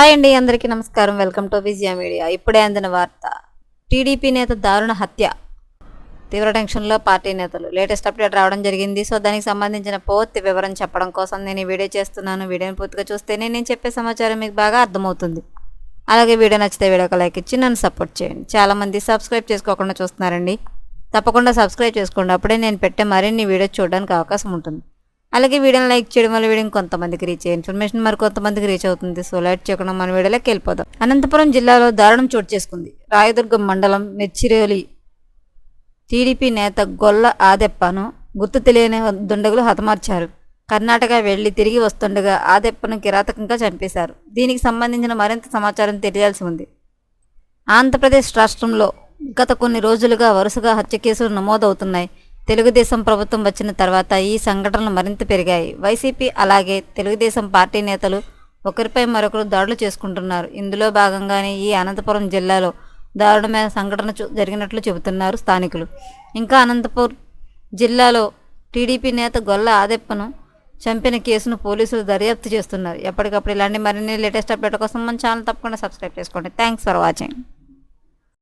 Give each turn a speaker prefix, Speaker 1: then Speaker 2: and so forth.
Speaker 1: Hi అండి అందరికీ నమస్కారం. Welcome to Vijaya media. ఇప్పుడే అందిన వార్త. టీడీపీ నేత దారుణ హత్య. తీవ్ర టెన్షన్లో పార్టీ నేతలు. లేటెస్ట్ అప్డేట్ రావడం జరిగింది. సో దానికి సంబంధించిన పూర్తి వివరం చెప్పడం కోసం నేను ఈ వీడియో చేస్తున్నాను. వీడియోని పూర్తిగా చూస్తేనే నేను చెప్పే సమాచారం మీకు బాగా అర్థమవుతుంది. అలాగే వీడియో నచ్చితే వీడియోకి లైక్ ఇచ్చి నన్ను సపోర్ట్ చేయండి. చాలామంది సబ్స్క్రైబ్ చేసుకోకుండా చూస్తున్నారండి. తప్పకుండా సబ్స్క్రైబ్ చేసుకోండి. అప్పుడే నేను పెట్టే మరిన్ని వీడియోస్ చూడడానికి అవకాశం ఉంటుంది. అలాగే వీడియోని లైక్ చేయడం వల్ల వీడియో కొంతమందికి రీచ్ అయ్యే ఇన్ఫర్మేషన్ మరి కొంతమందికి రీచ్ అవుతుంది. సో లైట్ చేయకుండా మన వీడియోలోకి వెళ్ళిపోదాం. అనంతపురం జిల్లాలో దారుణం చోటు చేసుకుంది. రాయదుర్గం మండలం మెచ్చిరేలి టీడీపీ నేత గొల్ల ఆదెప్పను గుర్తు తెలియని దుండగులు హతమార్చారు. కర్ణాటక వెళ్ళి తిరిగి వస్తుండగా ఆదెప్పను కిరాతకంగా చంపేశారు. దీనికి సంబంధించిన మరింత సమాచారం తెలియాల్సి ఉంది. ఆంధ్రప్రదేశ్ రాష్ట్రంలో గత కొన్ని రోజులుగా వరుసగా హత్య కేసులు నమోదవుతున్నాయి. తెలుగుదేశం ప్రభుత్వం వచ్చిన తర్వాత ఈ సంఘటనలు మరింత పెరిగాయి. వైసీపీ అలాగే తెలుగుదేశం పార్టీ నేతలు ఒకరిపై మరొకరు దాడులు చేసుకుంటున్నారు. ఇందులో భాగంగానే ఈ అనంతపురం జిల్లాలో దారుణమైన సంఘటన జరిగినట్లు చెబుతున్నారు స్థానికులు. ఇంకా అనంతపూర్ జిల్లాలో టీడీపీ నేత గొల్ల ఆదెప్పను చంపిన కేసును పోలీసులు దర్యాప్తు చేస్తున్నారు. ఎప్పటికప్పుడు ఇలాంటి మరిన్ని లేటెస్ట్ అప్డేట్ కోసం మన ఛానల్ తప్పకుండా సబ్స్క్రైబ్ చేసుకోండి. Thanks for watching.